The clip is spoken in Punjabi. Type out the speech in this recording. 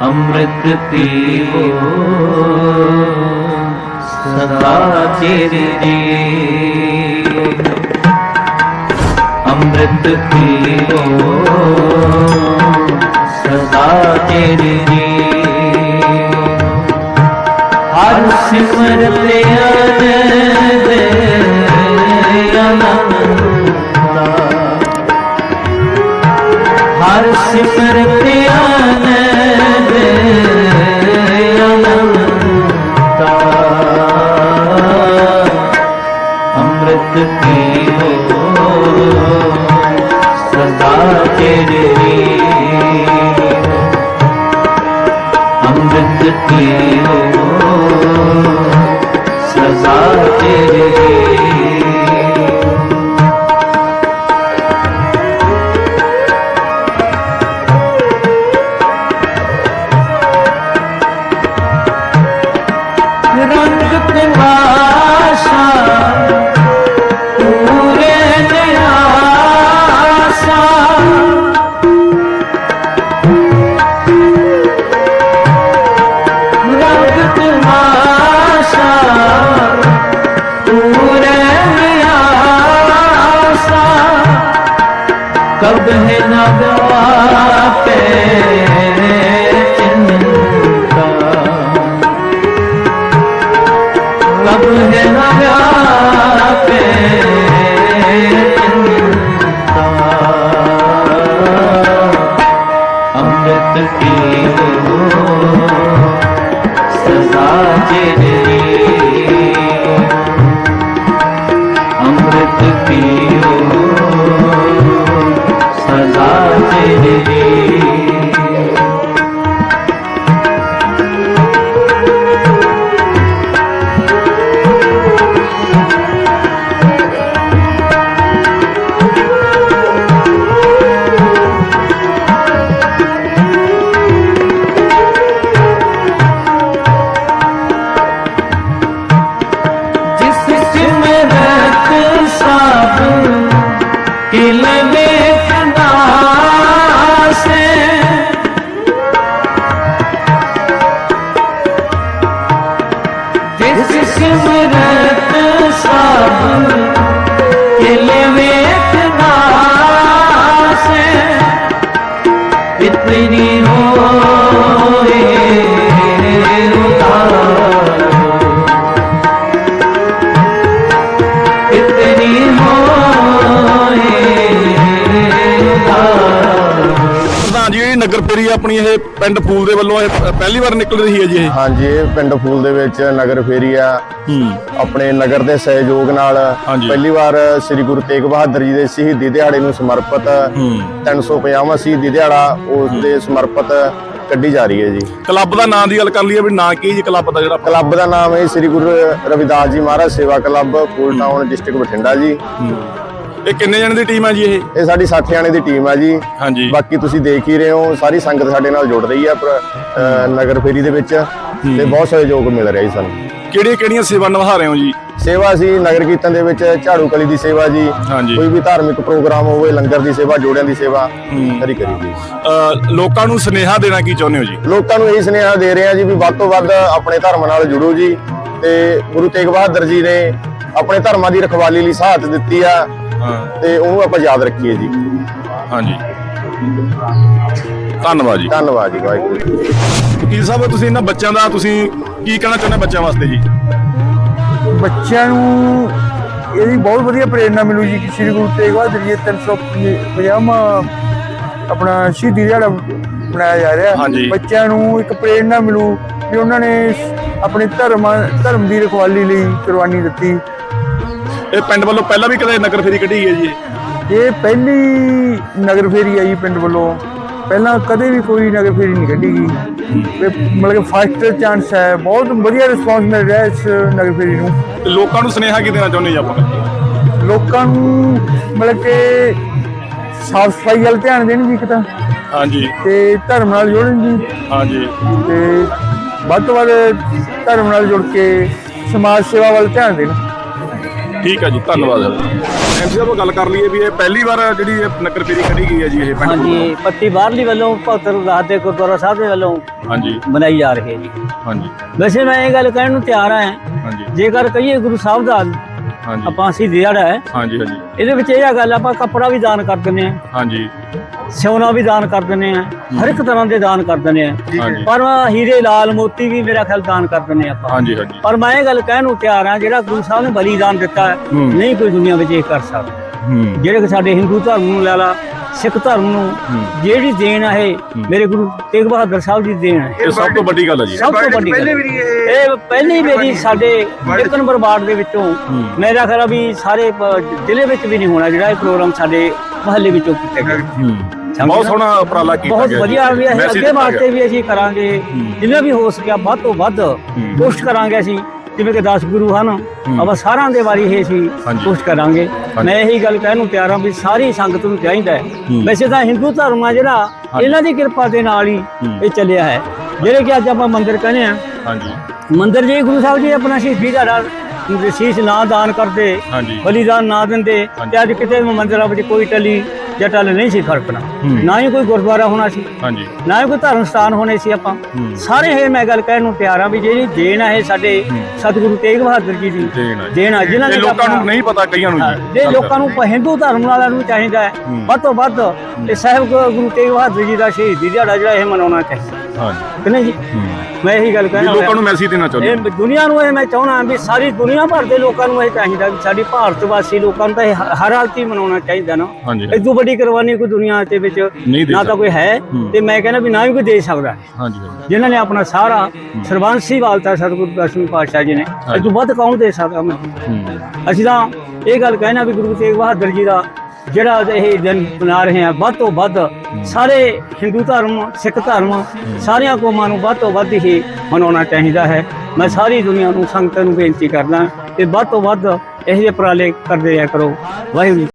ਅੰਮ੍ਰਿਤ ਪੀਵੋ ਸਦਾ ਚਿਰ ਜੀਵੋ ਅੰਮ੍ਰਿਤ ਪੀਵੋ ਸਦਾ ਚਿਰ ਜੀਵੋ ਹਰ ਸਿਮਰਤ ਆਨੰਦ ਆਨੰਦਾ ਹਰ ਸਿਮਰਤ ਆਨੰਦ ਸਦਾ ਚਿਰ ਰੱਬ ਹੈ ਨਾ ਵਿਆਪੇ ਅੰਮ੍ਰਿਤ ਕੀ ਆਪਣੀ ਇਹ ਪਿੰਡ ਫੂਲ ਦੇ ਵੱਲੋਂ ਇਹ ਪਹਿਲੀ ਵਾਰ ਨਿਕਲ ਰਹੀ ਹੈ ਜੀ ਇਹ? ਹਾਂਜੀ ਇਹ ਪਿੰਡ ਫੂਲ ਦੇ ਵਿੱਚ ਨਗਰ ਫੇਰੀ ਆ ਹੂੰ। ਆਪਣੇ ਨਗਰ ਦੇ ਸਹਿਯੋਗ ਨਾਲ। ਪਹਿਲੀ ਵਾਰ ਸ੍ਰੀ ਗੁਰੂ ਤੇਗ ਬਹਾਦਰ ਜੀ ਦੇ ਸ਼ਹੀਦੀ ਦਿਹਾੜੇ ਨੂੰ ਸਮਰਪਿਤ ਹੂੰ। 350ਵਾਂ ਸ਼ਹੀਦੀ ਦਿਹਾੜਾ ਉਸ ਦੇ ਸਮਰਪਿਤ ਕੱਢੀ ਜਾ ਰਹੀ ਹੈ ਜੀ। ਕਲੱਬ ਦਾ ਨਾਂ ਦੀ ਗੱਲ ਕਰ ਲਈਏ ਵੀ ਨਾਂ ਕੀ ਜੀ ਕਲੱਬ ਦਾ ਜਿਹੜਾ? ਕਲੱਬ ਦਾ ਨਾਮ ਹੈ ਸ੍ਰੀ ਗੁਰੂ ਰਵਿਦਾਸ ਜੀ ਮਹਾਰਾਜ ਸੇਵਾ club Phul town district Bathinda ji. ਹੂੰ। ਇਹ ਕਿੰਨੇ ਜਣੇ ਦੀ ਟੀਮ ਹੈ ਜੀ ਇਹ? ਇਹ ਸਾਡੀ 60 ਜਾਣੇ ਦੀ ਟੀਮ ਹੈ ਜੀ। ਹਾਂਜੀ। ਬਾਕੀ ਤੁਸੀਂ ਦੇਖ ਹੀ ਰਹੇ ਹੋ ਸਾਰੀ ਸੰਗਤ ਸਾਡੇ ਨਾਲ ਜੁੜ ਰਹੀ ਹੈ ਪਰ, ਨਗਰ ਫੇਰੀ ਦੇ ਵਿੱਚ ਤੇ ਬਹੁਤ ਸਹਿਯੋਗ ਮਿਲ ਰਿਹਾ ਜੀ ਸਾਨੂੰ। ਕਿਹੜੀਆਂ ਕਿਹੜੀਆਂ ਸੇਵਾ ਨਿਭਾ ਰਹੇ ਹੋ ਜੀ? ਸੇਵਾ ਸੀ ਨਗਰ ਕੀਰਤਨ ਦੇ ਵਿੱਚ ਝਾੜੂ ਕਲੀ ਦੀ ਸੇਵਾ ਜੀ ਹਾਂਜੀ। ਕੋਈ ਵੀ ਧਾਰਮਿਕ ਪ੍ਰੋਗਰਾਮ ਹੋਵੇ ਲੰਗਰ ਦੀ ਸੇਵਾ ਜੋੜਿਆਂ ਦੀ ਸੇਵਾ। ਕਰੀ ਕਰੀ ਜੀ। ਲੋਕਾਂ ਨੂੰ ਸੁਨੇਹਾ ਦੇਣਾ ਕੀ ਚਾਹੁੰਦੇ ਹੋ ਜੀ? ਲੋਕਾਂ ਨੂੰ ਇਹ ਸੁਨੇਹਾ ਦੇ ਰਹੇ ਆ ਜੀ ਵੀ ਵੱਧ ਤੋਂ ਵੱਧ ਆਪਣੇ ਧਰਮ ਨਾਲ ਜੁੜੋ ਜੀ। ਤੇ ਗੁਰੂ ਤੇਗ ਬਹਾਦਰ ਜੀ ਨੇ ਆਪਣੇ ਧਰਮਾਂ ਦੀ ਰਖਵਾਲੀ ਲਈ ਸਾਥ ਦਿੱਤੀ ਆ ਤੇ ਉਹਨੂੰ ਆਪਾਂ ਯਾਦ ਰੱਖੀਏ ਜੀ। ਹਾਂਜੀ। ਧੰਨਵਾਦ ਜੀ। ਧੰਨਵਾਦ ਜੀ ਵਾਹਿਗੁਰੂ ਜੀ। ਵਕੀਲ ਸਾਹਿਬ ਤੁਸੀਂ ਇਹਨਾਂ ਬੱਚਿਆਂ ਦਾ ਤੁਸੀਂ ਕੀ ਕਹਿਣਾ ਚਾਹੁੰਦੇ ਬੱਚਿਆਂ ਵਾਸਤੇ ਜੀ? ਬੱਚਿਆਂ ਨੂੰ ਇਹਦੀ ਬਹੁਤ ਵਧੀਆ ਪ੍ਰੇਰਣਾ ਮਿਲੂ ਜੀ ਕਿ ਸ੍ਰੀ ਗੁਰੂ ਤੇਗ ਬਹਾਦਰ ਜੀ ਦਾ 350ਵਾਂ ਆਪਣਾ ਸ਼ਹੀਦੀ ਦਿਹਾੜਾ ਮਨਾਇਆ ਜਾ ਰਿਹਾ। ਹਾਂਜੀ। ਬੱਚਿਆਂ ਨੂੰ ਇੱਕ ਪ੍ਰੇਰਣਾ ਮਿਲੂ ਵੀ ਉਹਨਾਂ ਨੇ ਆਪਣੇ ਧਰਮ ਧਰਮ ਦੀ ਰਖਵਾਲੀ ਲਈ ਕੁਰਬਾਨੀ ਦਿੱਤੀ। ਇਹ ਪਿੰਡ ਵੱਲੋਂ ਪਹਿਲਾਂ ਵੀ ਕਦੇ ਨਗਰ ਫੇਰੀ ਕੱਢੀ ਹੈ ਜੀ? ਇਹ ਪਹਿਲੀ ਨਗਰ ਫੇਰੀ ਆਈ ਪਿੰਡ ਵੱਲੋਂ। ਪਹਿਲਾਂ ਕਦੇ ਵੀ ਕੋਈ ਨਗਰ ਫੇਰੀ ਨਹੀਂ ਕੱਢੀ ਗਈ। ਮਤਲਬ ਕਿ ਫਸਟ ਚਾਂਸ ਹੈ। ਬਹੁਤ ਵਧੀਆ ਰਿਸਪੌਂਸ ਮਿਲ ਰਿਹਾ ਇਸ ਨਗਰ ਫੇਰੀ ਨੂੰ। ਲੋਕਾਂ ਨੂੰ ਸੁਨੇਹਾ ਕੀ ਦੇਣਾ ਚਾਹੁੰਦੇ ਜੀ ਆਪਾਂ? ਲੋਕਾਂ ਨੂੰ ਮਤਲਬ ਕਿ ਸਾਫ਼ ਸਫ਼ਾਈ ਵੱਲ ਧਿਆਨ ਦੇਣ ਜੀ ਇੱਕ ਤਾਂ। ਹਾਂਜੀ। ਤੇ ਧਰਮ ਨਾਲ ਜੁੜਨ ਜੀ ਹਾਂਜੀ। ਤੇ ਵੱਧ ਤੋਂ ਵੱਧ ਧਰਮ ਨਾਲ ਜੁੜ ਕੇ ਸਮਾਜ ਸੇਵਾ ਵੱਲ ਧਿਆਨ ਦੇਣ। ਠੀਕ ਹੈ ਜੀ ਧੰਨਵਾਦ। ਐਮਸੀ ਸਾਹਿਬ ਗੱਲ ਕਰ ਲਈਏ ਵੀ ਇਹ ਪਹਿਲੀ ਵਾਰ ਜਿਹੜੀ ਇਹ ਨਗਰ ਫੇਰੀ ਕੱਢੀ ਗਈ ਹੈ ਜੀ ਇਹ ਪਿੰਡ ਹਾਂਜੀ ਪੱਤੀ ਬਾਹਰਲੀ ਵੱਲੋਂ ਭਗਤ ਰਵਿਦਾਸ ਦੇ ਗੁਰਦੁਆਰਾ ਸਾਹਿਬ ਦੇ ਵੱਲੋਂ। ਹਾਂਜੀ। ਬਣਾਈ ਜਾ ਰਹੀ ਹੈ ਜੀ। ਹਾਂਜੀ। ਵੈਸੇ ਮੈਂ ਇਹ ਗੱਲ ਕਹਿਣ ਨੂੰ ਤਿਆਰ ਹਾਂ ਹਾਂਜੀ। ਜੇਕਰ ਕਹੀਏ ਗੁਰੂ ਸਾਹਿਬ ਦਾ ਹਾਂਜੀ। ਆਪਾਂ ਅਸੀਂ ਦਿਹਾੜਾ ਹੈ ਹਾਂਜੀ ਹਾਂਜੀ। ਇਹਦੇ ਵਿੱਚ ਇਹ ਆ ਗੱਲ ਆਪਾਂ ਕੱਪੜਾ ਵੀ ਦਾਨ ਕਰ ਦਿੰਦੇ ਆ ਹਾਂਜੀ। ਸੋਨਾ ਵੀ ਦਾਨ ਕਰ ਦਿੰਦੇ ਆ ਹਰ ਇੱਕ ਤਰ੍ਹਾਂ ਦੇ ਦਾਨ ਕਰ ਦਿੰਦੇ ਆ। ਹਾਂਜੀ। ਪਰ ਹੀਰੇ ਲਾਲ ਮੋਤੀ ਵੀ ਮੇਰਾ ਖਿਆਲ ਦਾਨ ਕਰ ਆ ਆਪਾਂ। ਹਾਂਜੀ ਹਾਂਜੀ। ਪਰ ਮੈਂ ਇਹ ਗੱਲ ਕਹਿਣ ਨੂੰ ਤਿਆਰ ਹਾਂ ਜਿਹੜਾ ਗੁਰੂ ਸਾਹਿਬ ਨੇ ਬਲੀਦਾਨ ਦਿੱਤਾ ਹੈ, ਹੂੰ। ਨਹੀਂ ਕੋਈ ਦੁਨੀਆ ਵਿੱਚ ਇਹ ਕਰ ਸਕਦਾ। ਹੂੰ। ਜਿਹੜੇ ਕਿ ਸਾਡੇ ਹਿੰਦੂ ਧਰਮ ਨੂੰ ਲੈ ਲਾ ਸਿੱਖ ਧਰਮ ਨੂੰ ਜਿਹੜੀ ਦੇਣ ਹੈ ਇਹ ਮੇਰੇ ਗੁਰੂ ਤੇਗ ਬਹਾਦਰ ਸਾਹਿਬ ਦੀ ਦੇਣ ਹੈ ਇਹ। ਸਭ ਤੋਂ ਵੱਡੀ ਗੱਲ ਹੈ ਜੀ। ਸਭ ਤੋਂ ਵੱਡੀ ਗੱਲ ਇਹ ਪਹਿਲੀ ਮੇਰੀ ਸਾਡੇ ਇੱਕ ਨੰਬਰ ਵਾਰਡ ਦੇ ਵਿੱਚੋਂ ਮੇਰਾ ਖਿਆਲ ਆ ਵੀ ਸਾਰੇ ਜ਼ਿਲ੍ਹੇ ਵਿੱਚ ਵੀ ਨਹੀਂ ਹੋਣਾ ਜਿਹੜਾ ਇਹ ਪ੍ਰੋਗਰਾਮ ਸਾਡੇ ਮਹੱਲੇ ਵਿੱਚੋਂ ਕੀਤਾ ਗਿਆ। ਬਹੁਤ ਸੋਹਣਾ ਉਪਰਾਲਾ ਕੀਤਾ ਬਹੁਤ ਗਿਆ ਵਧੀਆ ਵੀ ਅਸੀਂ ਅੱਗੇ ਵਾਸਤੇ। ਵੀ ਅਸੀਂ ਕਰਾਂਗੇ। ਜਿੰਨਾ ਵੀ ਹੋ ਸਕਿਆ ਵੱਧ ਤੋਂ ਵੱਧ ਕੋਸ਼ਿਸ਼ ਕਰਾਂਗੇ ਅਸੀਂ। ਜਿਵੇਂ ਕਿ 10 ਗੁਰੂ ਹਨ ਆਪਾਂ ਸਾਰਿਆਂ ਦੇ ਬਾਰੇ ਇਹ ਹਾਂਜੀ। ਕੋਸ਼ਿਸ਼ ਕਰਾਂਗੇ। ਮੈਂ ਇਹੀ ਗੱਲ ਕਹਿਣ ਨੂੰ ਤਿਆਰ ਹਾਂ ਵੀ ਸਾਰੀ ਸੰਗਤ ਨੂੰ ਚਾਹੀਦਾ ਹੈ। ਵੈਸੇ ਤਾਂ ਹਿੰਦੂ ਧਰਮ ਆ ਜਿਹੜਾ ਇਹਨਾਂ ਦੀ ਕਿਰਪਾ ਦੇ ਨਾਲ ਹੀ ਇਹ ਚੱਲਿਆ ਹੈ। ਜਿਹੜੇ ਕਿ ਅੱਜ ਆਪਾਂ ਮੰਦਿਰ ਕਹਿੰਦੇ ਆ ਹਾਂਜੀ। ਮੰਦਿਰ ਜੀ ਗੁਰੂ ਸਾਹਿਬ ਜੀ ਆਪਣਾ ਸ਼ਹੀਦੀ ਦਾ ਸ਼ੀਸ਼ ਨਾ ਦਾਨ ਕਰਦੇ ਬਲੀਦਾਨ ਨਾ ਦਿੰਦੇ ਤੇ ਅੱਜ ਕਿਤੇ ਮੰਦਿਰਾਂ ਵਿੱਚ ਕੋਈ ਟਲੀ ਜਾਂ ਟਲ ਨਹੀਂ ਸੀ ਖੜਕਣਾ। ਨਾ ਹੀ ਕੋਈ ਗੁਰਦੁਆਰਾ ਹੋਣਾ ਸੀ। ਹਾਂਜੀ। ਨਾ ਹੀ ਕੋਈ ਧਰਮ ਸਥਾਨ ਹੋਣੇ ਸੀ ਆਪਾਂ। ਸਾਰੇ ਇਹ ਮੈਂ ਗੱਲ ਕਹਿਣ ਨੂੰ ਤਿਆਰ ਹਾਂ ਵੀ ਜਿਹੜੀ ਦੇਣ ਹੈ ਇਹ ਸਾਡੇ ਸਤਿਗੁਰੂ ਤੇਗ ਬਹਾਦਰ ਜੀ ਦੀ ਦੇਣ ਹੈ ਜਿਨ੍ਹਾਂ ਇਹ ਨੇ ਲੋਕਾਂ ਨੂੰ ਨਹੀਂ ਪਤਾ ਕਈਆਂ ਨੂੰ ਜੀ। ਜੇ ਲੋਕਾਂ ਨੂੰ ਹਿੰਦੂ ਧਰਮ ਵਾਲਿਆਂ ਨੂੰ ਚਾਹੀਦਾ ਹੈ। ਵੱਧ ਤੋਂ ਵੱਧ ਤੇ ਸਾਹਿਬ ਗੁਰੂ ਤੇਗ ਬਹਾਦਰ ਜੀ ਦਾ ਸ਼ਹੀਦੀ ਦਿਹਾੜਾ ਜਿਹੜਾ ਇਹ ਮਨਾਉਣਾ ਚਾਹੀਦਾ। ਹਾਂਜੀ। ਕਿ ਨਹੀਂ ਜੀ? ਮੈਂ ਇਹੀ ਗੱਲ ਕਹਿਣਾ ਲੋਕਾਂ ਨੂੰ ਮੈਸੇਜ ਦੇਣਾ ਚਾਹੁੰਦੇ ਇਹ ਦੁਨੀਆ ਨੂੰ ਇਹ ਮੈਂ ਚਾਹਣਾ ਵੀ ਸਾਰੀ ਦੁਨੀਆ ਭਰ ਦੇ ਲੋਕਾਂ ਨੂੰ ਇਹ ਚਾਹੀਦਾ ਵੀ ਸਾਡੀ ਭਾਰਤ ਵਾਸੀ ਲੋਕਾਂ ਨੂੰ ਤਾਂ ਇਹ ਹਰ ਹਾਲਤ ਹੀ ਮਨਾਉਣਾ ਚਾਹੀਦਾ ਨਾ। ਹਾਂਜੀ। ਇਦੋਂ ਵੱਡੀ ਕੁਰਬਾਨੀ ਕੋਈ ਦੁਨੀਆ ਦੇ ਵਿੱਚ ਨਾ ਤਾਂ ਕੋਈ ਹੈ ਤੇ ਮੈਂ ਕਹਿੰਦਾ ਵੀ ਨਾ ਹੀ ਕੋਈ ਦੇ ਸਕਦਾ। ਹਾਂਜੀ ਜਿਨ੍ਹਾਂ ਨੇ ਆਪਣਾ ਸਾਰਾ ਸਰਬੰਸੀ ਵਾਲਤਾ ਸਤਿਗੁਰੂ ਦਸਵੀਂ ਪਾਤਸ਼ਾਹ ਜੀ ਨੇ। ਇਦੋਂ ਵੱਧ ਕੌਣ ਦੇ ਸਕਦਾ ਮੈਂ ਅਸੀਂ ਤਾਂ ਇਹ ਗੱਲ ਕਹਿਣਾ ਵੀ ਗੁਰੂ ਤੇਗ ਬਹਾਦਰ ਜੀ ਦਾ ਜਿਹੜਾ ਇਹ ਦਿਨ ਮਨਾ ਰਹੇ ਆ ਵੱਧ ਤੋਂ ਵੱਧ ਸਾਰੇ ਹਿੰਦੂ ਧਰਮ ਸਿੱਖ ਧਰਮ ਸਾਰੀਆਂ ਕੌਮਾਂ ਨੂੰ ਵੱਧ ਤੋਂ ਵੱਧ ਹੀ ਮਨਾਉਣਾ ਚਾਹੀਦਾ ਹੈ। ਮੈਂ ਸਾਰੀ ਦੁਨੀਆ ਨੂੰ ਸੰਗਤ ਨੂੰ ਬੇਨਤੀ ਕਰਦਾ ਕਿ ਵੱਧ ਤੋਂ ਵੱਧ ਇਹ ਜਿਹੇ ਉਪਰਾਲੇ ਕਰਦੇ ਰਿਹਾ ਕਰੋ। ਵਾਹਿਗੁਰੂ